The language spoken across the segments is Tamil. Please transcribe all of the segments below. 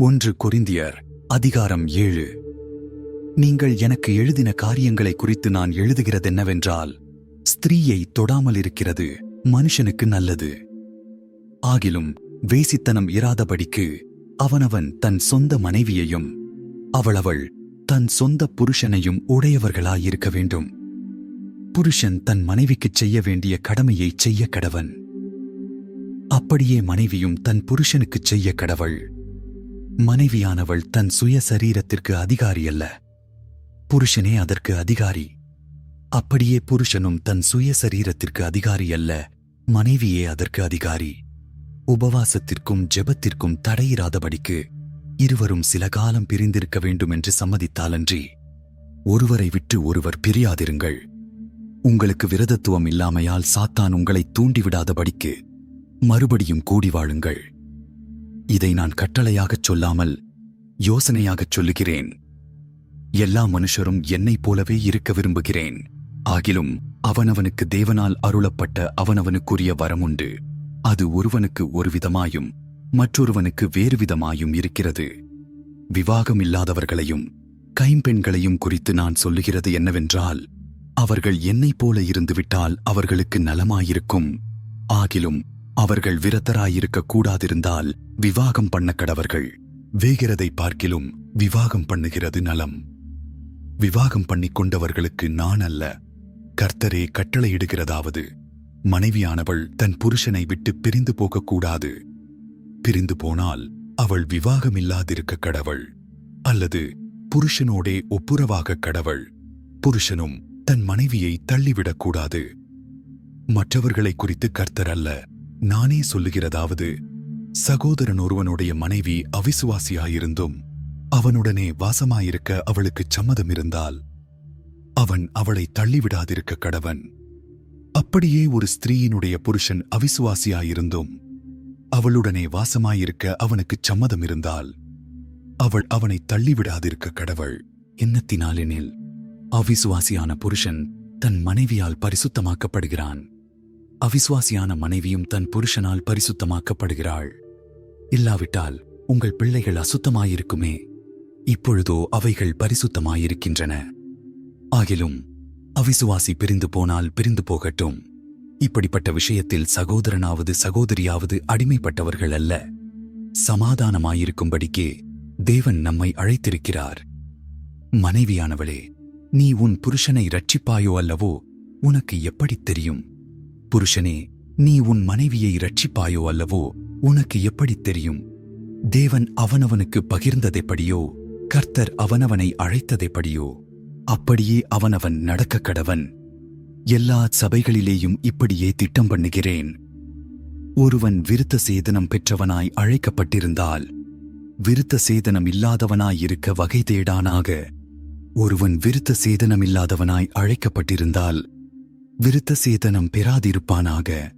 ஒன்று கொரிந்தியர் அதிகாரம் ஏழு. நீங்கள் எனக்கு எழுதின காரியங்களை குறித்து நான் எழுதுகிறதென்னவென்றால் ஸ்திரீயை தொடாமல் இருக்கிறது மனுஷனுக்கு நல்லது. ஆகிலும் வேசித்தனம் இராதபடிக்கு அவனவன் தன் சொந்த மனைவியையும் அவளவள் தன் சொந்த புருஷனையும் உடையவர்களாயிருக்க வேண்டும். புருஷன் தன் மனைவிக்குச் செய்ய வேண்டிய கடமையைச் செய்ய கடவன். அப்படியே மனைவியும் தன் புருஷனுக்குச் செய்ய கடவள். மனைவியானவள் தன் சுய சரீரத்திற்கு அதிகாரி அல்ல. புருஷனே அதற்கு அதிகாரி. அப்படியே புருஷனும் தன் சுய சரீரத்திற்கு அதிகாரி அல்ல. மனைவியே அதற்கு அதிகாரி. உபவாசத்திற்கும் ஜெபத்திற்கும் தடையிராதபடிக்கு இருவரும் சில காலம் பிரிந்திருக்க வேண்டும் என்று சம்மதித்தாலன்றி ஒருவரை விட்டு ஒருவர் பிரியாதிருங்கள். உங்களுக்கு விரதத்துவம் இல்லாமையால் சாத்தான் உங்களை தூண்டிவிடாதபடிக்கு மறுபடியும் கூடி வாழுங்கள். இதை நான் கட்டளையாகச் சொல்லாமல் யோசனையாகச் சொல்லுகிறேன். எல்லா மனுஷரும் என்னைப் போலவே இருக்க விரும்புகிறேன். ஆகிலும் அவனவனுக்கு தேவனால் அருளப்பட்ட அவனவனுக்குரிய வரமுண்டு அது ஒருவனுக்கு ஒரு விதமாயும் மற்றொருவனுக்கு வேறு விதமாயும் இருக்கிறது. விவாகம் இல்லாதவர்களையும் கைம்பெண்களையும் குறித்து நான் சொல்லுகிறது என்னவென்றால் அவர்கள் என்னைப் போல இருந்துவிட்டால் அவர்களுக்கு நலமாயிருக்கும். ஆகிலும் அவர்கள் விரத்தராயிருக்க கூடாதிருந்தால் விவாகம் பண்ண கடவர்கள். வேகிறதை பார்க்கிலும் விவாகம் பண்ணுகிறது நலம். விவாகம் பண்ணிக் கொண்டவர்களுக்கு நான் அல்ல. கர்த்தரே கட்டளையிடுகிறதாவது. மனைவியானவள் தன் புருஷனை விட்டு பிரிந்து போகக்கூடாது பிரிந்து போனால் அவள் விவாகமில்லாதிருக்க கடவள். அல்லது புருஷனோடே ஒப்புரவாக கடவள். புருஷனும் தன் மனைவியை தள்ளிவிடக்கூடாது மற்றவர்களை குறித்து கர்த்தர் அல்ல. நானே சொல்லுகிறதாவது சகோதரன் ஒருவனுடைய மனைவி அவிசுவாசியாயிருந்தும் அவனுடனே வாசமாயிருக்க அவளுக்குச் சம்மதம் இருந்தால் அவன் அவளை தள்ளிவிடாதிருக்க கடவன். அப்படியே ஒரு ஸ்திரீயினுடைய புருஷன் அவிசுவாசியாயிருந்தும் அவளுடனே வாசமாயிருக்க அவனுக்குச் சம்மதம் இருந்தால் அவள் அவனை தள்ளிவிடாதிருக்க கடவள். எண்ணத்தினாலெனில் அவிசுவாசியான புருஷன் தன் மனைவியால் பரிசுத்தமாக்கப்படுகிறான். அவிசுவாசியான மனைவியும் தன் புருஷனால் பரிசுத்தமாக்கப்படுகிறாள். இல்லாவிட்டால் உங்கள் பிள்ளைகள் அசுத்தமாயிருக்குமே. இப்பொழுதோ அவைகள் பரிசுத்தமாயிருக்கின்றன. ஆகிலும் அவிசுவாசி பிரிந்து போனால் பிரிந்து போகட்டும். இப்படிப்பட்ட விஷயத்தில் சகோதரனாவது சகோதரியாவது அடிமைப்பட்டவர்கள் அல்ல. சமாதானமாயிருக்கும்படிக்கே தேவன் நம்மை அழைத்திருக்கிறார். மனைவியானவளே நீ உன் புருஷனை ரட்சிப்பாயோ அல்லவோ உனக்கு எப்படித் தெரியும்? புருஷனே நீ உன் மனைவியை ரட்சிப்பாயோ அல்லவோ? உனக்கு எப்படித் தெரியும்? தேவன் அவனவனுக்கு பகிர்ந்ததெப்படியோ? கர்த்தர் அவனவனை அழைத்ததெப்படியோ? அப்படியே அவனவன் நடக்க கடவன். எல்லா சபைகளிலேயும் இப்படியே திட்டம் பண்ணுகிறேன். ஒருவன் விருத்த சேதனம் பெற்றவனாய் அழைக்கப்பட்டிருந்தால் விருத்த சேதனம் இல்லாதவனாயிருக்க வகை தேடானாக. ஒருவன் விருத்த சேதனம் இல்லாதவனாய் அழைக்கப்பட்டிருந்தால் விருத்த சேதனம் பெறாதிருப்பானாக.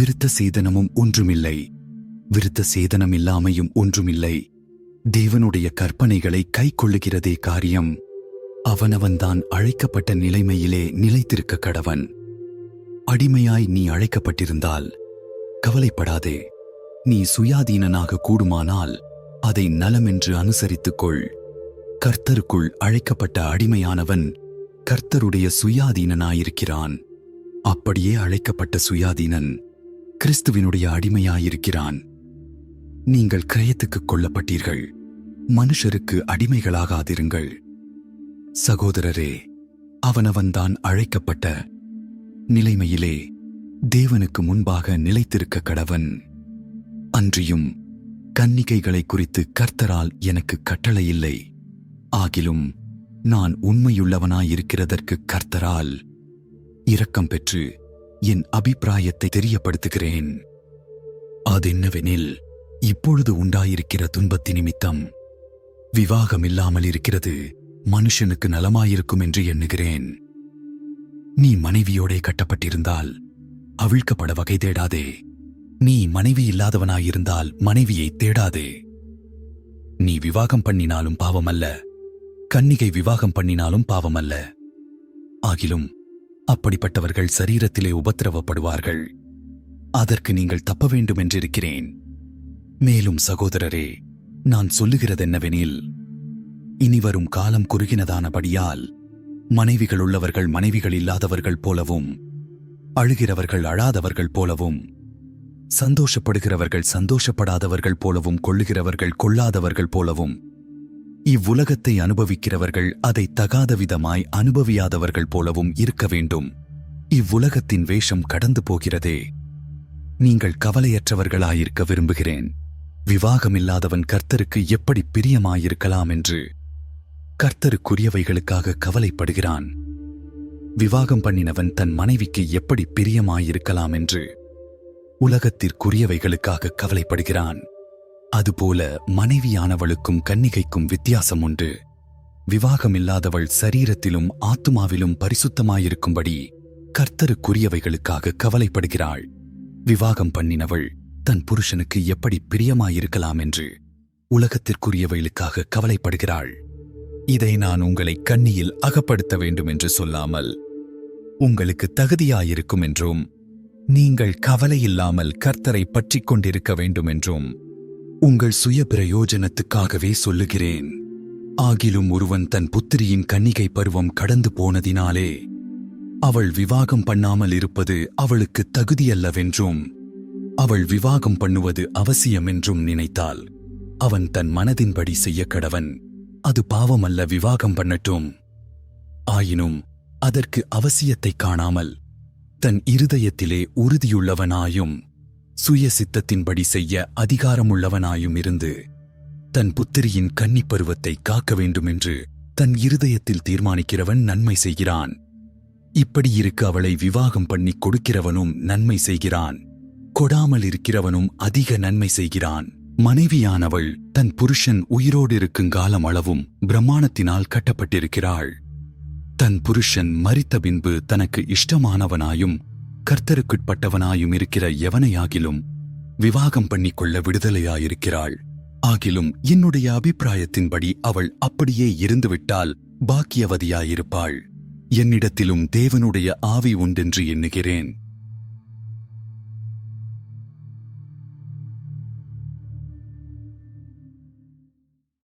விருத்த சேதனமும் ஒன்றுமில்லை. விருத்த சேதனம் இல்லாமையும் ஒன்றுமில்லை. தேவனுடைய கற்பனைகளை கைக்கொள்ளுகிறதே காரியம். அவனவன்தான் அழைக்கப்பட்ட நிலைமையிலே நிலைத்திருக்க கடவன். அடிமையாய் நீ அழைக்கப்பட்டிருந்தால் கவலைப்படாதே. நீ சுயாதீனனாக கூடுமானால் அதை நலமென்று அனுசரித்துக் கொள் கர்த்தருக்குள் அழைக்கப்பட்ட அடிமையானவன் கர்த்தருடைய சுயாதீனனாயிருக்கிறான். அப்படியே அழைக்கப்பட்ட சுயாதீனன் கிறிஸ்துவினுடைய அடிமையாயிருக்கிறான். நீங்கள் கிரயத்துக்குக் கொல்லப்பட்டீர்கள். மனுஷருக்கு அடிமைகளாகாதிருங்கள். சகோதரரே அவனவன்தான் அழைக்கப்பட்ட நிலைமையிலே தேவனுக்கு முன்பாக நிலைத்திருக்க கடவன். அன்றியும் கன்னிகைகளை குறித்து கர்த்தரால் எனக்கு கட்டளையில்லை. ஆகிலும் நான் உண்மையுள்ளவனாயிருக்கிறதற்கு கர்த்தரால் இரக்கம் பெற்று என் அபிப்பிராயத்தை தெரியப்படுத்துகிறேன். அதென்னவெனில் இப்பொழுது உண்டாயிருக்கிற துன்பத்தி நிமித்தம் விவாகமில்லாமல் இருக்கிறது மனுஷனுக்கு நலமாயிருக்கும் என்று எண்ணுகிறேன். நீ மனைவியோடே கட்டப்பட்டிருந்தால் அவிழ்க்கப்பட வகை தேடாதே. நீ மனைவி இல்லாதவனாயிருந்தால் மனைவியை தேடாதே. நீ விவாகம் பண்ணினாலும் பாவமல்ல கன்னிகை விவாகம் பண்ணினாலும் பாவமல்ல. ஆகிலும் அப்படிப்பட்டவர்கள் சரீரத்திலே உபத்திரவப்படுவார்கள். அதற்கு நீங்கள் தப்ப வேண்டும் என்றிருக்கிறேன் மேலும் சகோதரரே நான் சொல்லுகிறதென்னவெனில் இனிவரும் காலம் குறுகினதானபடியால் மனைவிகள் உள்ளவர்கள் மனைவிகள் இல்லாதவர்கள் போலவும் அழுகிறவர்கள் அழாதவர்கள் போலவும் சந்தோஷப்படுகிறவர்கள் சந்தோஷப்படாதவர்கள் போலவும் கொள்ளுகிறவர்கள் கொள்ளாதவர்கள் போலவும் இவ்வுலகத்தை அனுபவிக்கிறவர்கள் அதை தகாத விதமாய் அனுபவியாதவர்கள் போலவும் இருக்க வேண்டும். இவ்வுலகத்தின் வேஷம் கடந்து போகிறதே. நீங்கள் கவலையற்றவர்களாயிருக்க விரும்புகிறேன். விவாகமில்லாதவன் கர்த்தருக்கு எப்படி பிரியமாயிருக்கலாம் என்று. கர்த்தருக்குரியவைகளுக்காக கவலைப்படுகிறான். விவாகம் பண்ணினவன் தன் மனைவிக்கு எப்படி பிரியமாயிருக்கலாம் என்று. உலகத்திற்குரியவைகளுக்காக கவலைப்படுகிறான். அதுபோல மனைவியானவளுக்கும் கன்னிகைக்கும் வித்தியாசம் உண்டு. விவாகமில்லாதவள் சரீரத்திலும் ஆத்துமாவிலும் பரிசுத்தமாயிருக்கும்படி கர்த்தருக்குரியவைகளுக்காக கவலைப்படுகிறாள். விவாகம் பண்ணினவள் தன் புருஷனுக்கு எப்படி பிரியமாயிருக்கலாம் என்று உலகத்திற்குரியவைகளுக்காக கவலைப்படுகிறாள். இதை நான் உங்களை கண்ணியில் அகப்படுத்த வேண்டும் என்று சொல்லாமல் உங்களுக்கு தகுதியாயிருக்கும் என்றும் நீங்கள் கவலையில்லாமல் கர்த்தரை பற்றிக் கொண்டிருக்க வேண்டும் என்றும் உங்கள் சுய பிரயோஜனத்துக்காகவே சொல்லுகிறேன். ஆகிலும் ஒருவன் தன் புத்திரியின் கன்னிகை பருவம் கடந்து போனதினாலே அவள் விவாகம் பண்ணாமல் இருப்பது அவளுக்கு தகுதியல்லவென்றும் அவள் விவாகம் பண்ணுவது அவசியமென்றும் நினைத்தால் அவன் தன் மனதின்படி செய்ய கடவன் அது பாவமல்ல விவாகம் பண்ணட்டும். ஆயினும் அதற்கு அவசியத்தைக் காணாமல் தன் இருதயத்திலே உறுதியுள்ளவனாயும் சுய சித்தத்தின்படி செய்ய அதிகாரமுள்ளவனாயும் இருந்து தன் புத்திரியின் கன்னிப் பருவத்தை காக்க வேண்டுமென்று தன் இருதயத்தில் தீர்மானிக்கிறவன் நன்மை செய்கிறான். இப்படி இருக்க அவளை விவாகம் பண்ணி கொடுக்கிறவனும் நன்மை செய்கிறான். கொடாமல் இருக்கிறவனும் அதிக நன்மை செய்கிறான். மனைவியானவள் தன் புருஷன் உயிரோடு இருக்கும் காலம் அளவும் பிரம்மாணத்தினால் கட்டப்பட்டிருக்கிறாள். தன் புருஷன் மரித்த பின்பு தனக்கு இஷ்டமானவனாயும் கர்த்தருக்குட்பட்டவனாயும் இருக்கிற எவனையாகிலும் விவாகம் பண்ணிக்கொள்ள விடுதலையாயிருக்கிறாள். ஆகிலும் என்னுடைய அபிப்பிராயத்தின்படி அவள் அப்படியே இருந்துவிட்டால் பாக்கியவதியாயிருப்பாள். என்னிடத்திலும் தேவனுடைய ஆவி உண்டென்று எண்ணுகிறேன்.